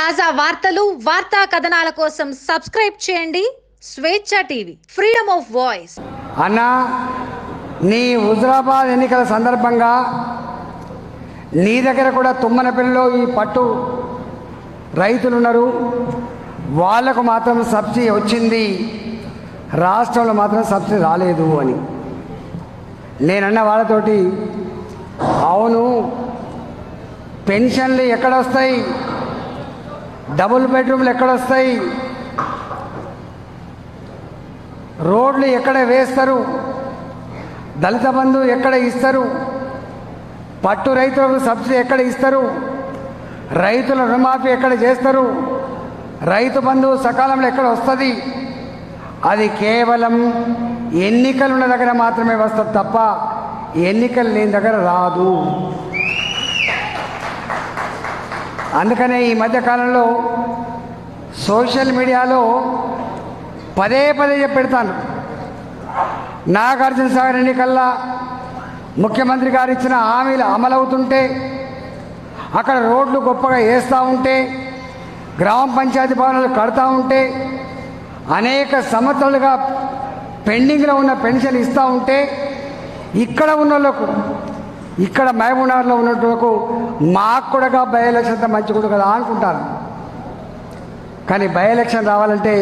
తాజా వార్తలు వార్తా కథనాల కోసం సబ్స్క్రైబ్ చేయండి. స్వేచ్ఛ టీవీ ఫ్రీడమ్ ఆఫ్ వాయిస్. అన్న నీ హుజరాబాద్ ఎన్నికల సందర్భంగా నీ దగ్గర కూడా తుమ్మనపల్లిలో ఈ పట్టు రైతులు ఉన్నారు వాళ్ళకు మాత్రం సబ్సిడీ వచ్చింది. రాష్ట్రంలో మాత్రం సబ్సిడీ రాలేదు అని. నేనన్న వాళ్ళతోటి అవును పెన్షన్లు ఎక్కడొస్తాయి డబుల్ బెడ్రూమ్లు ఎక్కడొస్తాయి? రోడ్లు ఎక్కడ వేస్తారు? దళిత బంధు ఎక్కడ ఇస్తారు? పట్టు రైతులకు సబ్సిడీ ఎక్కడ ఇస్తారు? రైతుల రుణమాఫీ ఎక్కడ చేస్తారు? రైతు బంధు సకాలంలో ఎక్కడ వస్తుంది? అది కేవలం ఎన్నికలు ఉన్న దగ్గర మాత్రమే వస్తుంది తప్ప ఎన్నికలు లేని దగ్గర రాదు. అందుకనే ఈ మధ్యకాలంలో సోషల్ మీడియాలో పదే పదే చెప్పెడతాను. నాగార్జున సాగర్ ఎన్నికల్లా ముఖ్యమంత్రి గారు ఇచ్చిన హామీలు అమలవుతుంటే అక్కడ రోడ్లు గొప్పగా వేస్తూ ఉంటే గ్రామ పంచాయతీ భవనాలు కడతా ఉంటే అనేక సంవత్సరాలుగా పెండింగ్లో ఉన్న పెన్షన్ ఇస్తూ ఉంటే ఇక్కడ ఉన్న వాళ్ళకు ఇక్కడ మహబూబ్నగర్లో ఉన్నట్టుకు మాకు కూడా బై ఎలక్షన్ మంచి కూడా కదా అనుకుంటారు. కానీ బై ఎలక్షన్ రావాలంటే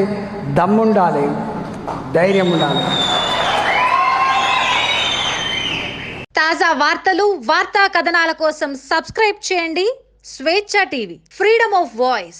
దమ్ముండాలి ధైర్యం ఉండాలి. తాజా వార్తలు వార్తా కథనాల కోసం సబ్స్క్రైబ్ చేయండి స్వేచ్ఛ టీవీ ఫ్రీడమ్ ఆఫ్ వాయిస్.